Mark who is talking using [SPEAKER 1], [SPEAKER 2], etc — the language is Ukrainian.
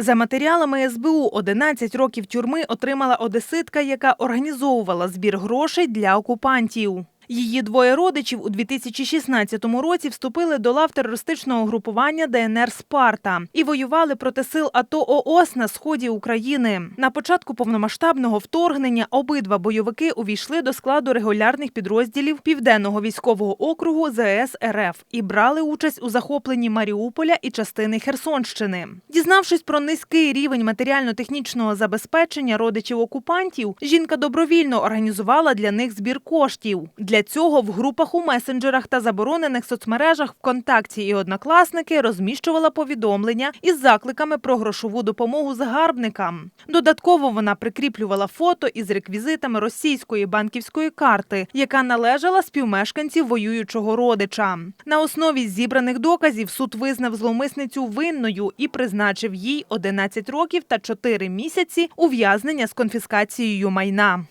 [SPEAKER 1] За матеріалами СБУ 11 років тюрми отримала одеситка, яка організовувала збір грошей для окупантів. Її двоє родичів у 2016 році вступили до лав терористичного групування ДНР Спарта і воювали проти сил АТО ООС на сході України. На початку повномасштабного вторгнення обидва бойовики увійшли до складу регулярних підрозділів Південного військового округу ЗС РФ і брали участь у захопленні Маріуполя і частини Херсонщини. Дізнавшись про низький рівень матеріально-технічного забезпечення родичів окупантів, жінка добровільно організувала для них збір коштів. Для цього в групах у месенджерах та заборонених соцмережах ВКонтакті і Однокласники розміщувала повідомлення із закликами про грошову допомогу загарбникам. Додатково вона прикріплювала фото із реквізитами російської банківської карти, яка належала співмешканців воюючого родича. На основі зібраних доказів суд визнав зловмисницю винною і призначив їй 11 років та 4 місяці ув'язнення з конфіскацією майна.